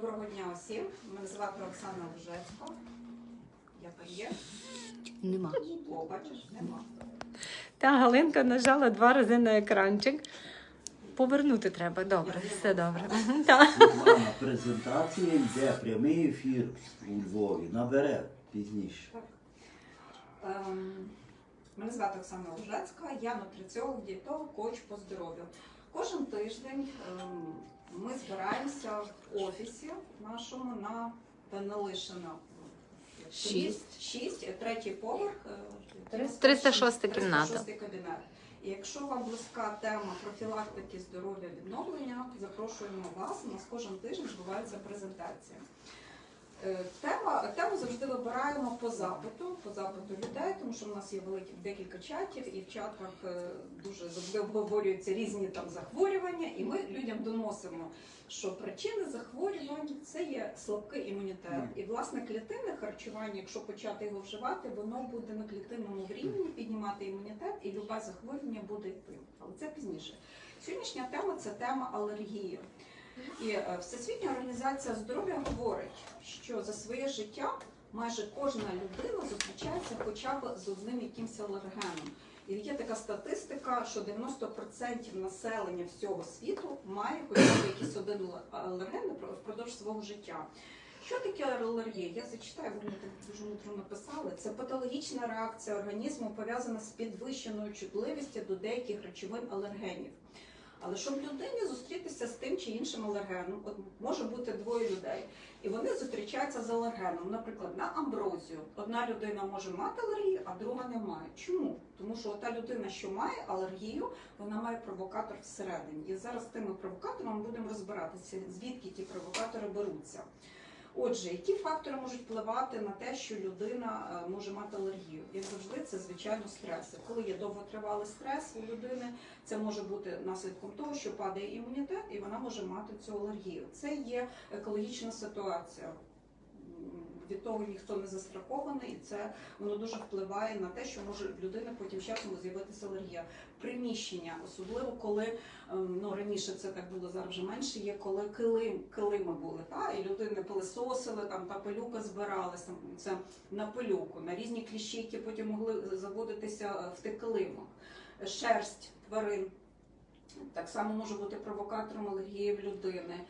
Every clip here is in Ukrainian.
Доброго дня усім. Мене звати Оксана Лужецька. Я є. Нема. О, бачиш, нема. Та Галинка нажала два рази на екранчик. Повернути треба. Добре, все добре. Мама, презентація йде прямий ефір у Львові. Набере пізніше. Так. Ем, мене звати Оксана Лужецька, я нутриціолог, дієтолог, коуч по здоров'ю. Кожен тиждень ем, ми збираємося в офісі нашому на Данилишина. Шість. Шість, третій поверх. е, 306 кімната. 306 кабінет. І якщо вам близька тема профілактики здоров'я відновлення, запрошуємо вас. У нас кожен тиждень відбувається презентація. Е, Тема, тему завжди вибираємо по запиту, по запиту людей, тому що в нас є великі декілька чатів, і в чатах е, дуже завжди обговорюються різні там захворювання, і ми людям доносимо, що причини захворювань це є слабкий імунітет. І власне клітинне харчування, якщо почати його вживати, воно буде на клітинному рівні піднімати імунітет, і любе захворювання буде йти. Але це пізніше. Сьогоднішня тема це тема алергії. І е, Всесвітня організація здоров'я говорить, що за своє життя майже кожна людина зустрічається хоча б з одним якимось алергеном. І є така статистика, що 90% населення всього світу має хоча б якийсь один алерген впродовж свого життя. Що таке алергія? Я зачитаю, вони так дуже мудро написали. Це патологічна реакція організму пов'язана з підвищеною чутливістю до деяких речовин алергенів. Але щоб людині зустрітися з тим чи іншим алергеном, от може бути двоє людей, і вони зустрічаються з алергеном. Наприклад, на амброзію. Одна людина може мати алергію, а друга не має. Чому? Тому що та людина, що має алергію, вона має провокатор всередині. І зараз з тими провокаторами будемо розбиратися, звідки ті провокатори беруться. Отже, які фактори можуть впливати на те, що людина е, може мати алергію? Як завжди, це звичайно стреси. Коли є довготривалий стрес у людини, це може бути наслідком того, що падає імунітет, і вона може мати цю алергію. Це є екологічна ситуація. Від того ніхто не застрахований, і це воно дуже впливає на те, що може в людини потім часом з'явитися алергія. Приміщення, особливо коли ем, ну раніше це так було зараз вже менше. Є коли килим, килими були, та і людини пилисосили, там та пилюка збиралася. Це на пилюку, на різні кліщі, які потім могли заводитися е, в тих килимах. Шерсть тварин так само може бути провокатором алергії в людини.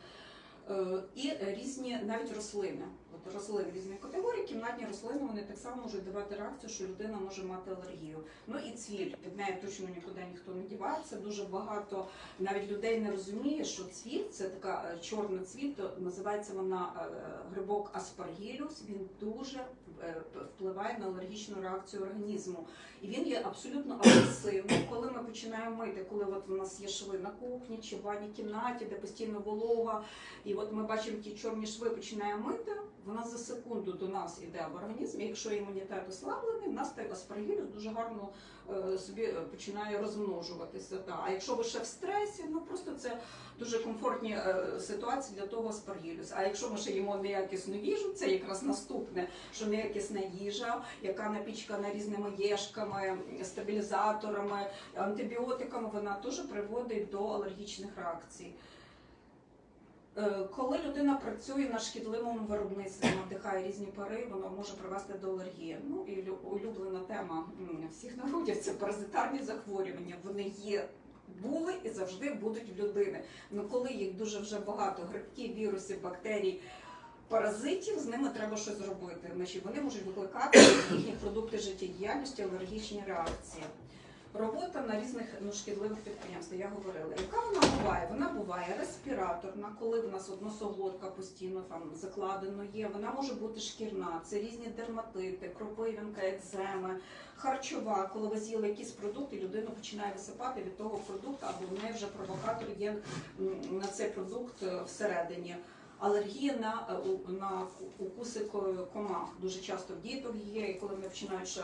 Е, І різні навіть рослини. От рослини різних категорій, кімнатні рослини вони так само можуть давати реакцію, що людина може мати алергію. Ну і цвіль від неї точно нікуди ніхто не дівається. Дуже багато навіть людей не розуміє, що цвіль це така е, чорна цвіль, то називається вона е, грибок аспаргілюс. Він дуже е, впливає на алергічну реакцію організму. І він є абсолютно агресивним. Коли ми починаємо мити, коли от у нас є шви на кухні чи в ванній кімнаті, де постійно волога, і от ми бачимо ті чорні шви, починаємо мити, вона за секунду до нас іде в організм. І якщо імунітет ослаблений, в нас той аспаргілюс дуже гарно е, собі е, починає розмножуватися. А якщо ви ще в стресі, ну просто це дуже комфортні е, ситуації для того аспаргілюс. А якщо ми ще їмо неякісну їжу, це якраз наступне, що неякісна їжа, яка напічкана різними єшками, стабілізаторами, антибіотиками, вона теж приводить до алергічних реакцій. Е, Коли людина працює на шкідливому виробництві, надихає різні пари, воно може привести до алергії. Ну і лю- улюблена тема всіх народів це паразитарні захворювання. Вони є. Були і завжди будуть в людини. Ну коли їх дуже вже багато грибків, вірусів, бактерій, паразитів, з ними треба щось зробити. Значить, вони можуть викликати їхні продукти життєдіяльності, алергічні реакції. Робота на різних ну, шкідливих підприємствах, я говорила. Яка вона буває? Вона буває респіраторна, коли в нас от носоглотка постійно там закладено є. Вона може бути шкірна, це різні дерматити, кропивінка, екземи, харчова, коли ви з'їли якісь продукти, людина починає висипати від того продукту, або в неї вже провокатор є на цей продукт е, всередині. Алергія на, е, на укуси ко- комах дуже часто в діток є, і коли вони починають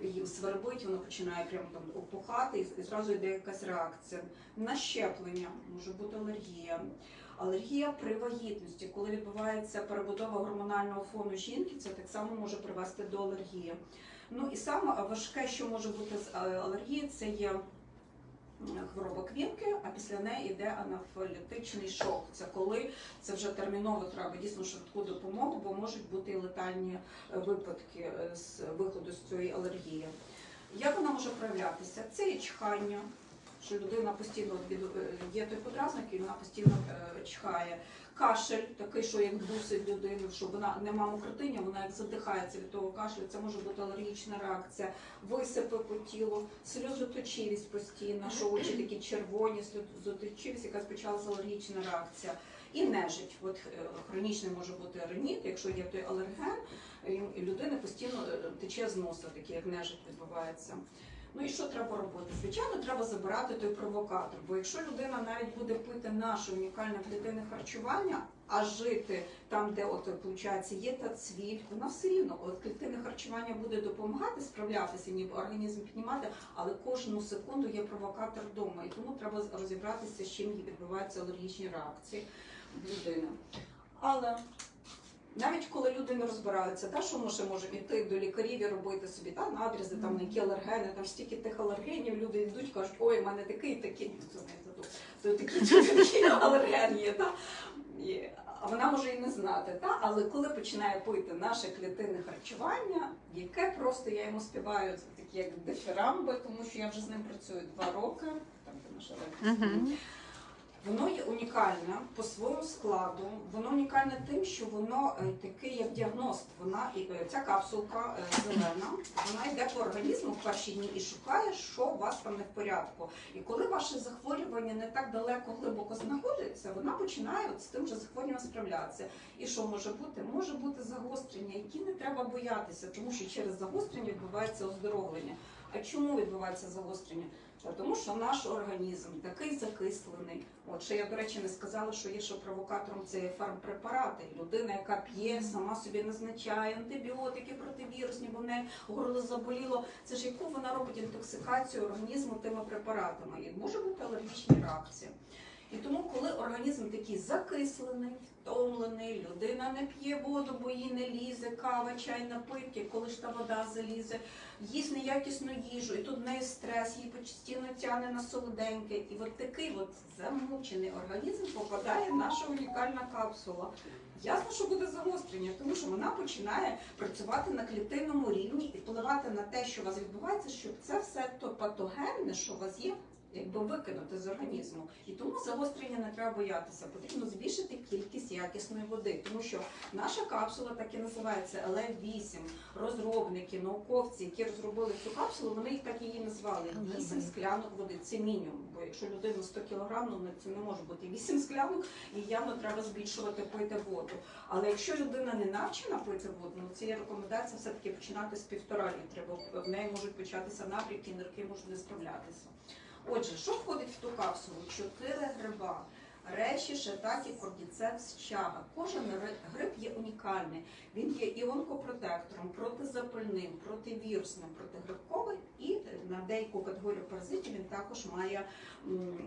її свербить, воно починає прямо там опухати, і, зразу йде якась реакція. На щеплення може бути алергія. Алергія при вагітності, коли відбувається перебудова гормонального фону жінки, це так само може привести до алергії. Ну і саме важке, що може бути з е, алергією, це є хвороба квінки, а після неї йде анафалітичний шок. Це коли це вже терміново треба дійсно швидку допомогу, бо можуть бути і летальні е, випадки е, з виходу з цієї алергії. Як вона може проявлятися? Це і чхання, що людина постійно е, є той подразник, і вона постійно е, чхає. Кашель, такий, що як дусить людину, що вона нема мокротиння, вона як задихається від того кашлю, це може бути алергічна реакція, висипи по тілу, сльозоточивість постійна, що очі такі червоні, сльозоточивість, яка почалася алергічна реакція. І нежить. От е, хронічний може бути реніт, якщо є той алерген, і людина постійно тече з носа, таке як нежить відбувається. Ну і що треба робити? Звичайно, треба забирати той провокатор. Бо якщо людина навіть буде пити наше унікальне клітинне харчування, а жити там, де от виходить, є та цвіль, вона все рівно от клітинне харчування буде допомагати справлятися, ніби організм піднімати, але кожну секунду є провокатор вдома. І тому треба розібратися, з чим відбуваються алергічні реакції людини. Але навіть коли люди не розбираються, та що ми ще можемо йти до лікарів і робити собі та надрізи, там на які алергени, там стільки тих алергенів, люди йдуть, кажуть, ой, у мене такий, такий, це не такі алерген є, та? А вона може і не знати, та? але коли починає пити наше клітинне харчування, яке просто я йому співаю це такі як дифірамби, тому що я вже з ним працюю два роки, там де наша. Воно є унікальне по своєму складу. Воно унікальне тим, що воно е, такий як діагност. Вона е, ця капсулка е, зелена, вона йде по організму в перші дні і шукає, що у вас там не в порядку. І коли ваше захворювання не так далеко глибоко знаходиться, вона починає от з тим же захворюванням справлятися. І що може бути? Може бути загострення, які не треба боятися, тому що через загострення відбувається оздоровлення. А чому відбувається загострення? Та Тому що наш організм такий закислений. От ще я, до речі, не сказала, що є ще провокатором це є фармпрепарати. Людина, яка п'є, сама собі назначає антибіотики противірусні, бо в неї горло заболіло. Це ж яку вона робить інтоксикацію організму тими препаратами. І може бути алергічні реакції. І тому, коли організм такий закислений, втомлений, людина не п'є воду, бо їй не лізе, кава, чай, напитки, коли ж та вода залізе, їсть неякісну їжу, і тут в неї стрес, її постійно тягне на солоденьке. І от такий от замучений організм попадає в наша унікальна капсула. Ясно, що буде загострення, тому що вона починає працювати на клітинному рівні і впливати на те, що у вас відбувається, щоб це все то патогенне, що у вас є, якби викинути з організму. І тому загострення не треба боятися. Потрібно збільшити кількість якісної води, тому що наша капсула так і називається ЛФ-8. Розробники, науковці, які розробили цю капсулу, вони їх так її назвали. 8 склянок води. Це мінімум. Бо якщо людина 100 кг, ну це не може бути 8 склянок, і явно треба збільшувати пити воду. Але якщо людина не навчена пити воду, ну це є рекомендація все-таки починати з півтора літри, бо в неї можуть початися набряки, нирки можуть не справлятися. Отже, що входить в ту капсулу? Чотири гриба. Реші, шитакі, кордіцепс, чага. Кожен гриб є унікальний. Він є і онкопротектором, протизапальним, противірусним, протигрибковим і на деяку категорію паразитів він також має м,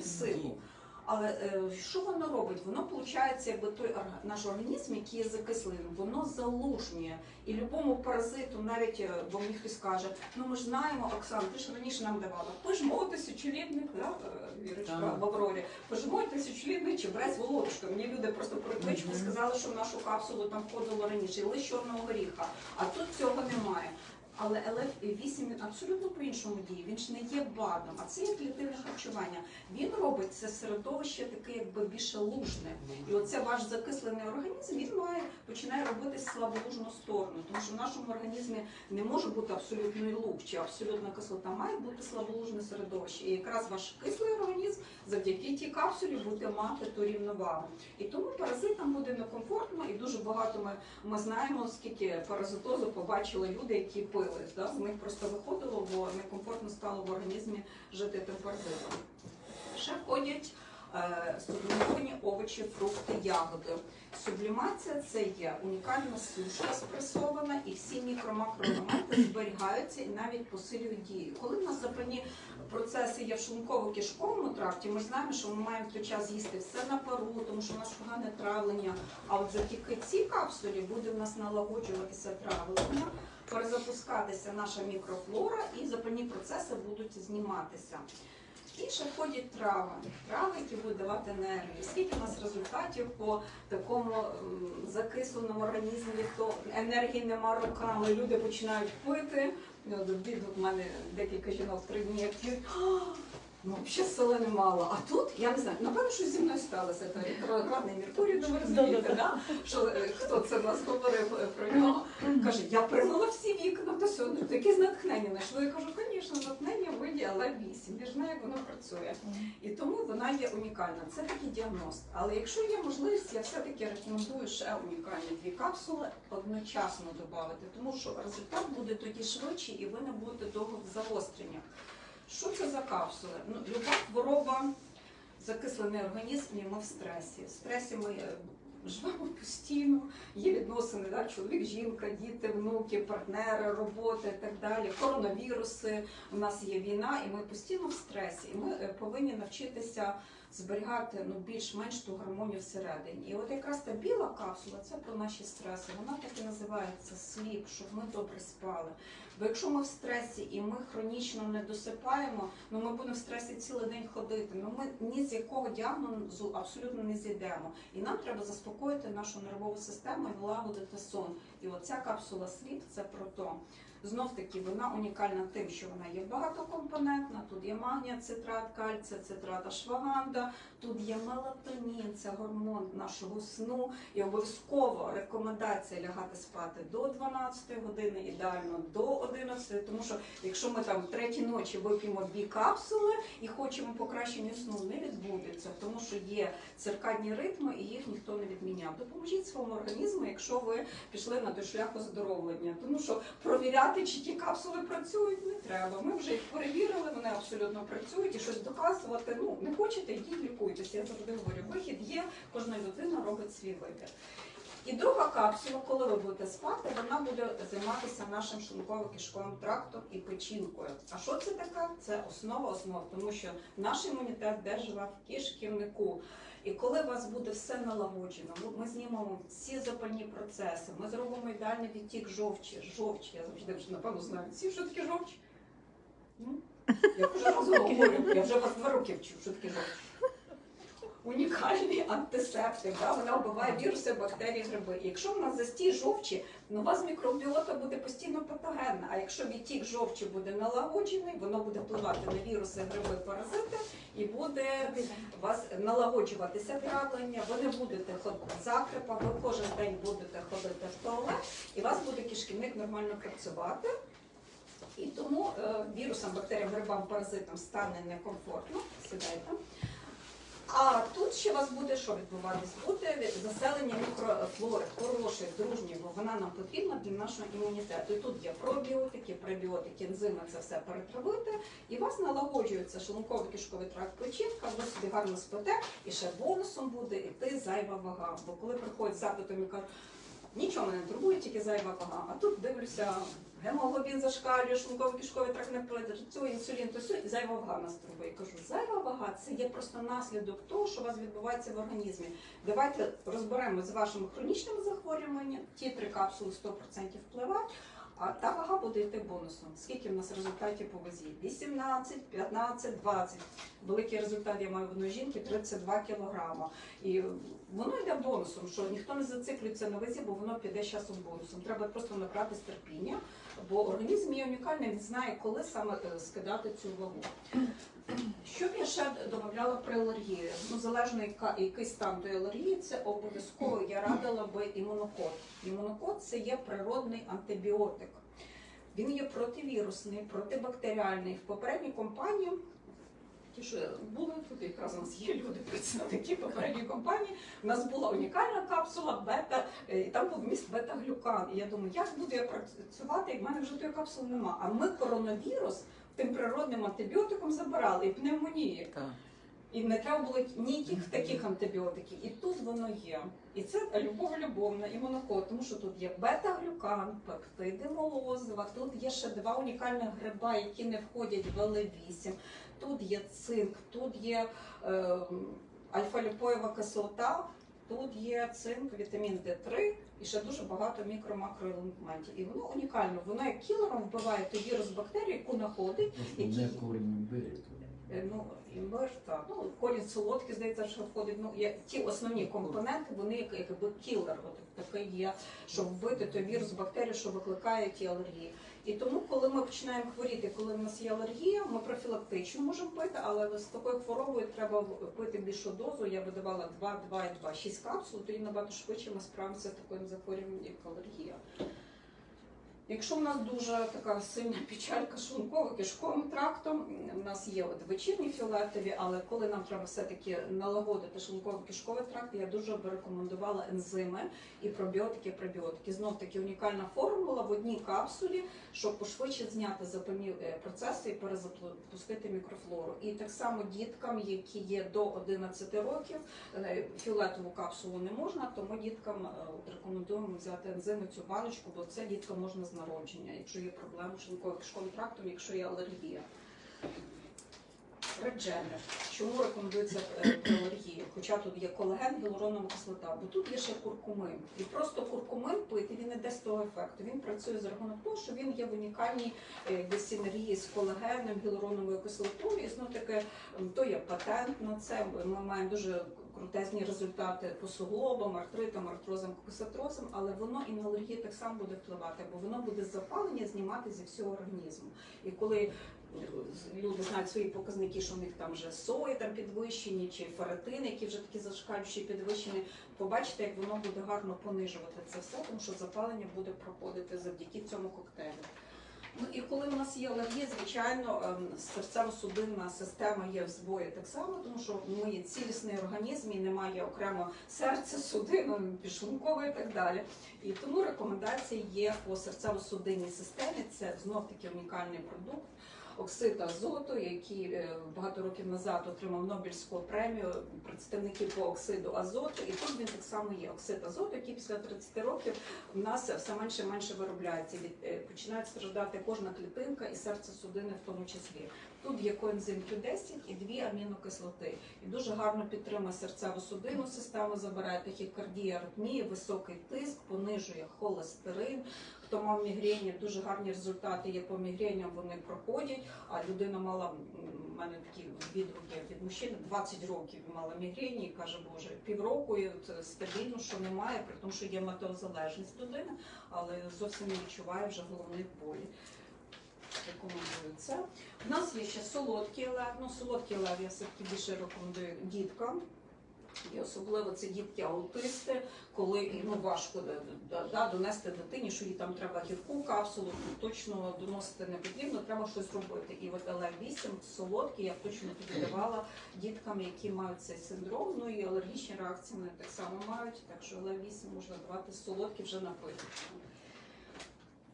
силу. Але е, що воно робить? Воно виходить, якби той наш організм, який є закисленим, воно залужнює. І любому паразиту, навіть е, бо мені хтось каже, ну ми ж знаємо, Оксана, ти ж раніше нам давала, пожмо тисячолітник, да, е, Вірочка в Аврорі, пожмо тисячолітник чи брать володушка. Мені люди просто про кличку сказали, що в нашу капсулу там входило раніше, лише чорного горіха, а тут цього немає. Але ЛФ-8 він абсолютно по-іншому діє. Він ж не є БАДом, а це є клітинне харчування. Він робить це середовище таке, якби більше лужне. І оце ваш закислений організм він має починає робити слаболужну сторону, тому що в нашому організмі не може бути абсолютний луг чи абсолютна кислота, має бути слаболужне середовище. І якраз ваш кислий організм завдяки тій капсулі буде мати ту рівновагу. І тому паразитам буде некомфортно, і дуже багато ми, ми знаємо, скільки паразитозу побачили люди, які пили. Да? З них просто виходило, бо некомфортно стало в організмі жити тим паразитом. Ще входять е, сублімовані овочі, фрукти, ягоди. Сублімація це є унікальна сушка спресована, і всі мікро-макроелементи зберігаються і навіть посилюють дію. Коли в нас запальні процеси є в шлунково-кишковому тракті, ми знаємо, що ми маємо в той час їсти все на пару, тому що у нас погане травлення. А от завдяки цій капсулі буде в нас налагоджуватися травлення, перезапускатися наша мікрофлора і запальні процеси будуть зніматися. І ще входять трави. Трави, які будуть давати енергію. Скільки у нас результатів по такому закисленому організмі, то енергії нема роками, люди починають пити. Ну, от Бідно мене декілька жінок три дні п'ють. «А, Ну, взагалі сили немало. А тут, я не знаю, напевно, щось зі мною сталося. Ретроградний Меркурій, ну ви розумієте, да? що е, хто це в нас говорив е, про нього. Каже, я примила всі вікна, то сьогодні таке натхнення знайшло. Я кажу, звісно, натхнення в виді, але вісім. Я ж знаю, як воно працює. І тому вона є унікальна. Це такий діагност. Але якщо є можливість, я все-таки рекомендую ще унікальні дві капсули одночасно додати, тому що результат буде тоді швидший і ви не будете довго в загостреннях. Що це за капсули? Ну, люба хвороба, закислений організм, і ми в стресі. В стресі ми е, живемо постійно, є відносини, да? чоловік, жінка, діти, внуки, партнери, роботи і так далі, коронавіруси. У нас є війна, і ми постійно в стресі. І ми е, повинні навчитися зберігати ну, більш-менш ту гармонію всередині. І от якраз та біла капсула це про наші стреси. Вона так і називається сліп, щоб ми добре спали. Бо якщо ми в стресі і ми хронічно не досипаємо, ну ми будемо в стресі цілий день ходити. Ну ми ні з якого діагнозу абсолютно не зійдемо. І нам треба заспокоїти нашу нервову систему і влагодити сон. І оця капсула сліп це про то. Знов таки вона унікальна тим, що вона є багатокомпонентна. Тут є магнія, цитрат, кальція, цитрат, ашваганда, тут є мелатонін, це гормон нашого сну. І обов'язково рекомендація лягати спати до 12 години, ідеально до 11, тому що якщо ми там в третій ночі вип'ємо дві капсули і хочемо покращення сну, не відбудеться, тому що є циркадні ритми і їх ніхто не відміняв. Допоможіть своєму організму, якщо ви пішли на той шлях оздоровлення, тому що провіряти, чи ті капсули працюють, не треба. Ми вже їх перевірили, вони абсолютно працюють і щось доказувати. Ну не хочете, йдіть лікуйтеся. Я завжди говорю, вихід є, кожна людина робить свій вибір. І друга капсула, коли ви будете спати, вона буде займатися нашим шлунково-кишковим трактом і печінкою. А що це таке? Це основа основ, тому що наш імунітет де живе в кишківнику. І коли у вас буде все налагоджено, ми- знімемо всі запальні процеси, ми зробимо ідеальний відтік жовчі. Жовч, я завжди вже напевно знаю всі, що таке жовч. Ну, Я вже разом я вже вас два роки вчу, що таке жовч. Унікальний антисептик, да? вона вбиває віруси, бактерії, гриби. І якщо в нас застій жовчі, ну, у вас мікробіота буде постійно патогенна. А якщо відтік жовчі буде налагоджений, воно буде впливати на віруси, гриби, паразити і буде у вас налагоджуватися травлення, ви не будете ходити закрипа, ви кожен день будете ходити в туалет, і у вас буде кишківник нормально працювати. І тому е, вірусам, бактеріям, грибам, паразитам стане некомфортно. Сідайте. А тут ще у вас буде що відбуватись? Буде заселення мікрофлори, хорошої, дружньої, бо вона нам потрібна для нашого імунітету. І тут є пробіотики, пребіотики, ензими, це все перетравити. І у вас налагоджується шлунковий кишковий тракт печінка, ви собі гарно спите, і ще бонусом буде іти зайва вага. Бо коли приходять з запитом і кажуть, нічого мене не турбує, тільки зайва вага. А тут дивлюся, гемоглобін зашкалює, шлунково-кишковий тракт не працює, інсулін, то все, зайва вага нас турбує. Кажу, зайва вага це є просто наслідок того, що у вас відбувається в організмі. Давайте розберемо з вашими хронічними захворюваннями. Ті три капсули 100% впливають. А та вага буде йти бонусом. Скільки в нас результатів по вазі? 18, 15, 20. Великий результат я маю в одної жінки 32 кілограма. І воно йде бонусом, що ніхто не зациклюється на вазі, бо воно піде з часом бонусом. Треба просто набратись терпіння, бо організм є унікальний, він знає, коли саме е, скидати цю вагу. Що б я ще додавала при алергії? Ну, залежно який стан тої алергії, це обов'язково я радила би імунокод. Імунокод це є природний антибіотик. Він є противірусний, протибактеріальний. В попередній компанії, ті, що були тут, якраз у нас є люди, представники попередньої компанії. У нас була унікальна капсула бета, е, і там був вміст бета-глюкан. І я думаю, як буду я працювати, як в мене вже тої капсули нема. А ми коронавірус тим природним антибіотиком забирали і пневмонії. І не треба було ніяких таких антибіотиків. І тут воно є. І це любов любовна, імунокод, тому що тут є бета-глюкан, пептиди молозива, тут є ще два унікальних гриба, які не входять в Л8. Тут є цинк, тут є е, альфа-ліпоєва кислота, тут є цинк, вітамін Д3 і ще дуже багато мікро-макроелементів. І воно унікально. Воно як кілером вбиває ту вірус бактерію, яку знаходить, бери. Е, Ну, імбир, так. Ну, корінь солодкий, здається, що входить. Ну, є, ті основні компоненти, вони як, якби кілер, от такий є, щоб вбити той вірус бактерій, що викликає ті алергії. І тому, коли ми починаємо хворіти, коли в нас є алергія, ми профілактично можемо пити, але з такою хворобою треба пити більшу дозу. Я би давала 2, 2 і 2, 6 капсул, тоді набагато швидше ми справимося з таким захворюванням, як алергія. Якщо в нас дуже така сильна печалька шлунково-кишковим трактом, у нас є от вечірні фіолетові, але коли нам треба все-таки налагодити шлунково-кишковий тракт, я дуже би рекомендувала ензими і пробіотики, пребіотики. Знов таки унікальна формула в одній капсулі, щоб пошвидше зняти запальні е, процеси і перезапустити мікрофлору. І так само діткам, які є до 11 років, е, фіолетову капсулу не можна, тому діткам е, рекомендуємо взяти ензими цю баночку, бо це діткам можна з народження, якщо є проблеми з шлунково-кишковим трактом, якщо є алергія. Редженер. Чому рекомендується е, при? Хоча тут є колаген, гіалуронова кислота, бо тут є ще куркумин. І просто куркумин пити він не дасть того ефекту. Він працює за рахунок того, що він є в унікальній е, синергії з колагеном, гіалуроновою кислотою. І знову таки то є патент на це. Ми маємо дуже крутезні результати по суглобам, артритам, артрозам, коксатрозам, але воно і на алергію так само буде впливати, бо воно буде запалення знімати зі всього організму. І коли люди знають свої показники, що у них там вже сої там підвищені, чи феретини, які вже такі зашкалюючі підвищені, побачите, як воно буде гарно понижувати це все, тому що запалення буде проходити завдяки цьому коктейлю. Ну і коли в нас є алергія, звичайно, ем, серцево-судинна система є в збої так само, тому що ми є цілісний організм і немає окремо серця, судину, підшлункової і так далі. І тому рекомендації є по серцево-судинній системі. Це знов таки унікальний продукт. Оксид азоту, який е, багато років назад отримав Нобелівську премію представники по оксиду азоту, і тут він так само є оксид азоту, який після 30 років у нас все менше і менше виробляється. Від е, починає страждати кожна клітинка і серце судини в тому числі. Тут є коензим Q10 і дві амінокислоти. І дуже гарно підтримує серцево-судинну систему, забирає тахікардії, аритмії, високий тиск, понижує холестерин. Хто мав мігрені, дуже гарні результати є по мігреням, вони проходять. А людина мала в мене такі відгуки від мужчини 20 років мала мігрені, і каже, боже, півроку і от стабільно, що немає, при тому, що є метеозалежність людини, але зовсім не відчуває вже головних болі. Рекомендую це. У нас є ще солодкий лев. Ну, солодкий лев я все-таки більше рекомендую діткам. І особливо це дітки-аутисти, коли ну, важко да, донести дитині, що їй там треба гірку капсулу, точно доносити не потрібно, треба щось робити. І от ЛР-8 солодкий я точно тоді давала діткам, які мають цей синдром, ну і алергічні реакції вони так само мають, так що ЛР-8 можна давати солодкі вже напитки.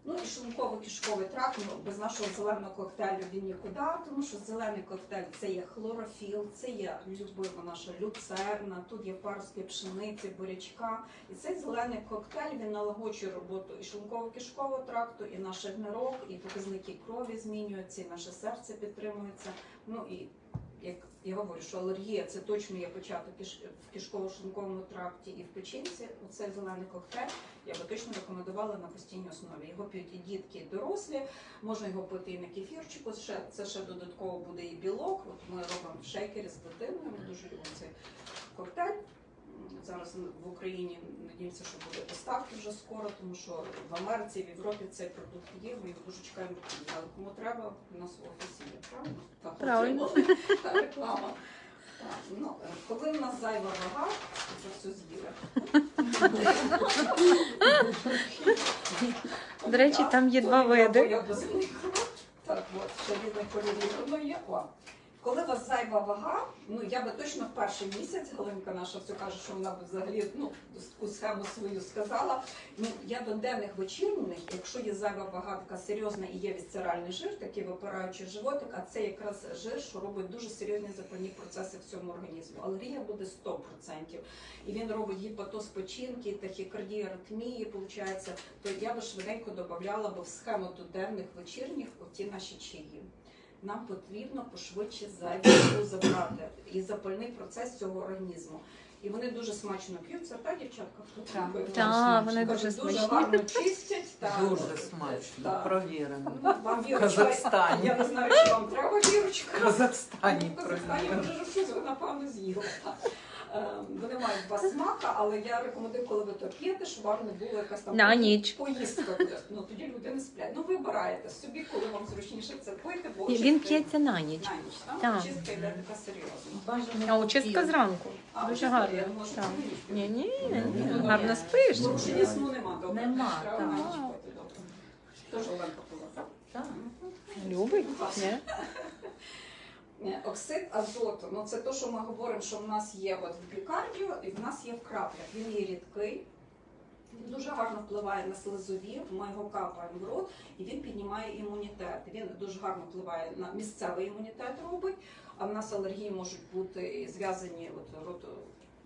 Ну і шлунково-кишковий тракт, ну, без нашого зеленого коктейлю він нікуди, тому що зелений коктейль це є хлорофіл, це є любима наша люцерна, тут є паростки пшениці, бурячка. І цей зелений коктейль він налагоджує роботу і шлунково-кишкового тракту, і наш гнирок, і показники крові змінюються, і наше серце підтримується. Ну і як я говорю, що алергія це точно є початок в кишково-шлунковому тракті і в печінці. Оцей зелений коктейль я би точно рекомендувала на постійній основі. Його п'ють і дітки, і дорослі. Можна його пити і на кефірчику. Це ще додатково буде і білок. От ми робимо в шейкері з дитиною. Ми дуже любимо цей коктейль. Зараз в Україні надіємося, що буде поставки вже скоро, тому що в Америці, в Європі цей продукт є. Ми його дуже чекаємо. Але кому треба, у нас в офісі є. Правильно? Так, Правильно. Та реклама. Так, ну, е, коли в нас зайва вага, це все з'їли. До речі, там є два види. Так, от, ще різних кольорів воно є. Коли у вас зайва вага, ну я би точно в перший місяць, Галинка наша все каже, що вона б взагалі ну, таку схему свою сказала. Ну, я до денних вечірних, якщо є зайва вага така серйозна і є вісцеральний жир, такий випираючий животик, а це якраз жир, що робить дуже серйозні запальні процеси в цьому організму. Алергія буде 100%. І він робить гіпотоз печінки, тахікардії, аритмії, виходить, то я би швиденько додавала би в схему до денних вечірніх оті наші чаї. Нам потрібно пошвидше зайву забрати і запальний процес цього організму. І вони дуже смачно п'ються, так, дівчатка? Хто Так. та, вони дуже дуже дуже гарно чистять. Та, Дуже смачно, та. провірено. Ну, Вам В вірочка, Казахстані. Я не знаю, чи вам треба вірочка. В Казахстані Ну, в Казахстані провірено. вже щось ви напевно з'їли. Ем, Вони мають два смака, але я рекомендую, коли ви то п'єте, щоб вам не було якась там На поїздка- ніч. поїздка. Ну тоді люди не сплять. Ну вибираєте собі, коли вам зручніше це пити, бо Він чистка- п'ється на ніч. на ніч. Так? Так. Чистка йде така серйозна. А очистка зранку. А, Дуже гарно. Так. цілу ніч Ні, ні, п'єте. ні, Ну, гарно ні. спиш. Порушення сну нема, добре. Нема, Треба так. на ніч пити, добре. Тож Оленка пила, так? Так. Любить? Ні? Е, Оксид азоту, ну це те, що ми говоримо, що в нас є от в бікардіо і в нас є в краплях. Він є рідкий, він дуже гарно впливає на слизові, ми його капаємо в рот, і він піднімає імунітет. Він дуже гарно впливає на місцевий імунітет робить, а в нас алергії можуть бути зв'язані от рот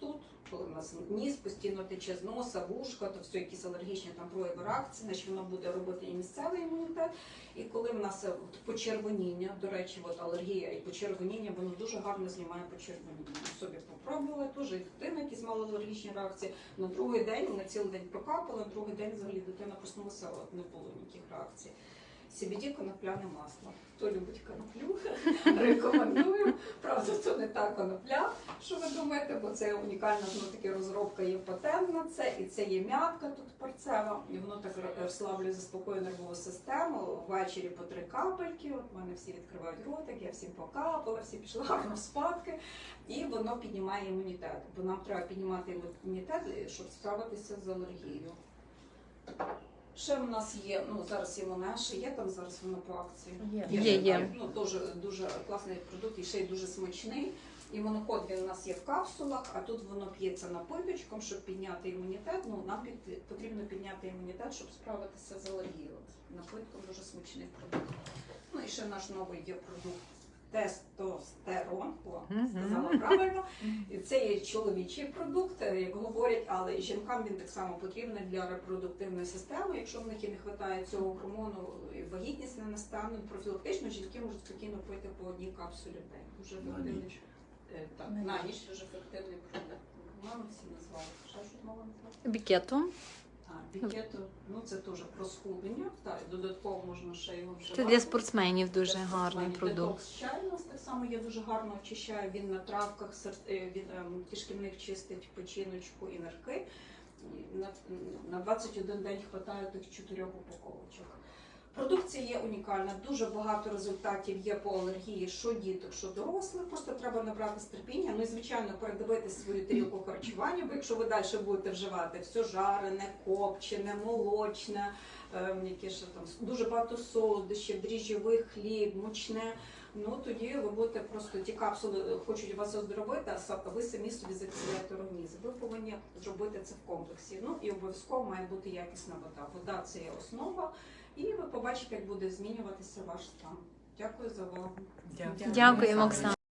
тут, коли в нас ніс постійно тече з носа, вушка, то все якісь алергічні там прояви реакції, значить воно буде робити і місцевий імунітет. І коли в нас е, почервоніння, до речі, от алергія і почервоніння, воно дуже гарно знімає почервоніння. Собі попробувала, теж і дитина, якісь мали алергічні реакції. На другий день, на цілий день прокапала, на другий день взагалі дитина проснулася, от не було ніяких реакцій. CBD конопляне масло. Хто любить коноплю, рекомендую. Правда, це не та конопля, що ви думаєте, бо це унікальна знову таки розробка є патент на це, і це є м'ятка тут парцева, і воно так розслаблює, заспокоює нервову систему. Ввечері по три капельки. От мене всі відкривають ротик, я всім покапала, всі пішли гарно спадки, і воно піднімає імунітет. Бо нам треба піднімати імунітет, щоб справитися з алергією. Ще в нас є, ну зараз є Монеше, є там зараз воно по акції. Є. Є, є. Ну, дуже, дуже класний продукт і ще й дуже смачний. І монокод він у нас є в капсулах, а тут воно п'ється напиточком, щоб підняти імунітет. Ну, нам під, потрібно підняти імунітет, щоб справитися з алергією. Напитком дуже смачний продукт. Ну і ще наш новий є продукт тестостерон. О, сказала правильно. І це є чоловічий продукт, е, як говорять, але і жінкам він так само потрібний для репродуктивної системи. Якщо в них і не вистачає цього гормону, і вагітність не настане, профілактично жінки можуть спокійно пити по одній капсулі в день. Дуже На ефективний. ніч. Е, Так, На ніч дуже ефективний продукт. Мама всі назвали. Ще щось мова назвала? Бікету. Бікету, ну це теж про схуднення. Так, і додатково можна ще його вживати. Це для спортсменів дуже Для гарний спортсменів. продукт. Детокс чай у нас так само є дуже гарно очищає. Він на травках е, він ем, кишківник чистить печіночку і нирки. На, на 21 день вистачає тих чотирьох упаковочок. Продукція є унікальна, дуже багато результатів є по алергії, що діток, що дорослих. Просто треба набрати терпіння. Ну і звичайно передивити свою тарілку харчування, бо якщо ви далі будете вживати все жарене, копчене, молочне, ем, яке ще там дуже багато солодощів, дріжджовий хліб, мучне. Ну тоді ви будете просто ті капсули е, хочуть вас оздоровити, а ви самі собі закисляєте організм. Ви повинні зробити це в комплексі. Ну і обов'язково має бути якісна вода. Вода це є основа, і ви побачите, як буде змінюватися ваш стан. Дякую за увагу. Дякую. Дякую Оксана.